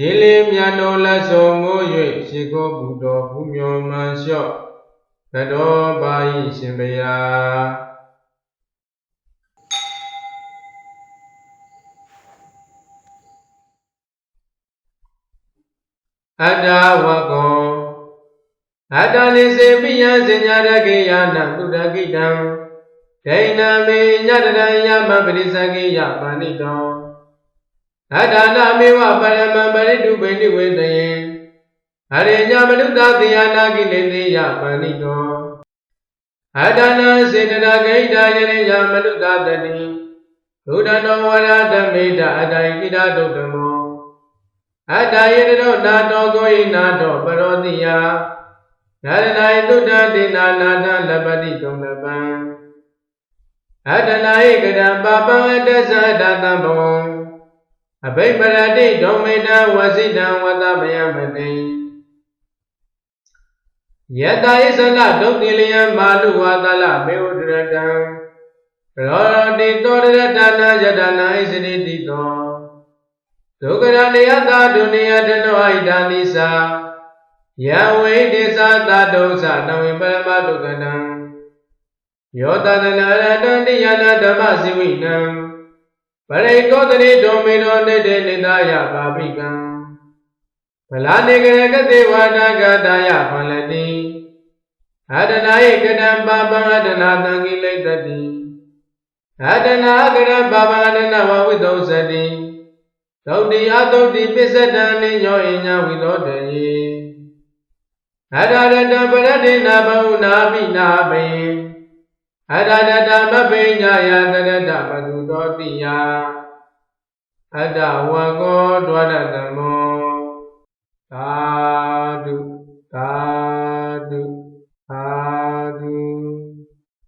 ရေလေမြတ်တော်လက်ဆောင်မိုး၍ရှိခိုးပူတော်ဘုမျောမှန်လျှော့သတော်ပါ၏ရှင်ဘုရားအတ္တဝကောအတ္တလိစေပိယစဉ္ညာရကေယနာသုတကိတံဒိဏမေညတရယမပရိသကေယပါဏိတော အတ္တနာမေဝပရမံပရိတုပိနိဝေတယေအရိညမနုဿသေယနာကိလေသေယပါဏိတောအတ္တနာစေတရာဂိတာယရိယမနုဿတတိဘုဒ္ဓနောဝရဓမေတအတ္တဣတိဒဒုက္ကမောအတ္တယေတရောနာတောကိုဣနာတောပရောတိယနာရဏယတုတ္တတိနာနာတလပတိတုံလပံအတ္တနာယကရပပံအတ္တသတတံဘဝံ အဘိပရတိဒုံမေတဝစိတံဝတပယမတိယတဣသနဒုက္ခိလယမာလူဝသလမေဝဒရတံရောတိတောရတနာယတနာဣစရိတိတောဒုက္ခရနေယသာဒုနေယတနောဣဒာနိသာယဝိဒေသသာဒုသနဝိပရမဒုက္ခတံယောတတနာရတံတိယနာဓမ္မဇိဝိနံ ပရိကောတရိဒုံမေနောနေတေနိတယပါပိကံဗလာနေကရကတိဝါနာဂတာယဖလတိအတနာယကတံပါပံအတနာတံကိလေတတိအတနာကရပါပံအတနာဝဝိသောစတိသုတ်တိအသုတ်တိပစ္စတံနိညောဣညာဝိသောတယေအတရတံပရတိနာဘဟုနာပိနာပိ အတရတံမပိညာယတရတပတုတောတိယအတဝကောဒွါရတမောသာဓုသာ